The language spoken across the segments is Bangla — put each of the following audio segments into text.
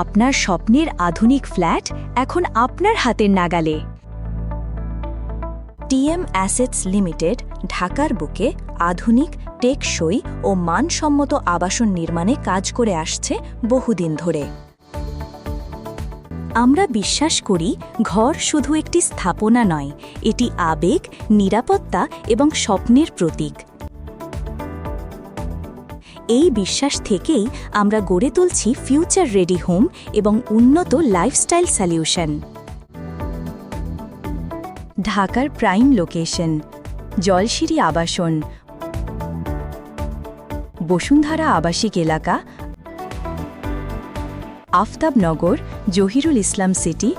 আপনার স্বপ্নের আধুনিক ফ্ল্যাট এখন আপনার হাতের নাগালে। টিএম অ্যাসেটস লিমিটেড, ঢাকার বুকে আধুনিক, টেকসই ও মানসম্মত আবাসন নির্মাণে কাজ করে আসছে বহুদিন ধরে। আমরা বিশ্বাস করি, ঘর শুধু একটি স্থাপনা নয়, এটি আবেগ, নিরাপত্তা এবং স্বপ্নের প্রতীক। এই বিশ্বাস থেকেই আমরা গড়ে তুলছি ফিউচার রেডি হোম এবং উন্নত লাইফস্টাইল সলিউশন ঢাকার প্রাইম লোকেশন জলশিরি আবাসন। বসুন্ধরা আবাসিক এলাকা। আফতাবনগর, জহিরুল ইসলাম সিটি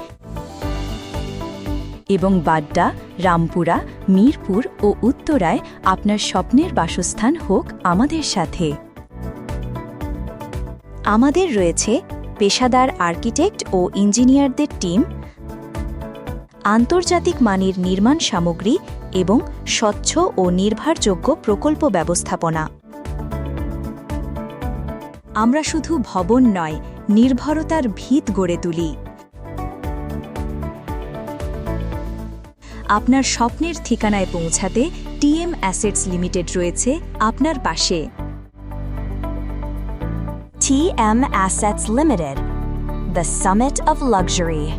এবং বাড্ডা, রামপুরা, মিরপুর ও উত্তরায় আপনার স্বপ্নের বাসস্থান হোক আমাদের সাথে। আমাদের রয়েছে পেশাদার আর্কিটেক্ট ও ইঞ্জিনিয়ারদের টিম, আন্তর্জাতিক মানের নির্মাণ সামগ্রী এবং স্বচ্ছ ও নির্ভরযোগ্য প্রকল্প ব্যবস্থাপনা। আমরা শুধু ভবন নয়, নির্ভরতার ভিত গড়ে তুলি। আপনার স্বপ্নের ঠিকানায় পৌঁছাতে টিএম অ্যাসেটস লিমিটেড রয়েছে আপনার পাশে। TM Assets Limited, the summit of luxury.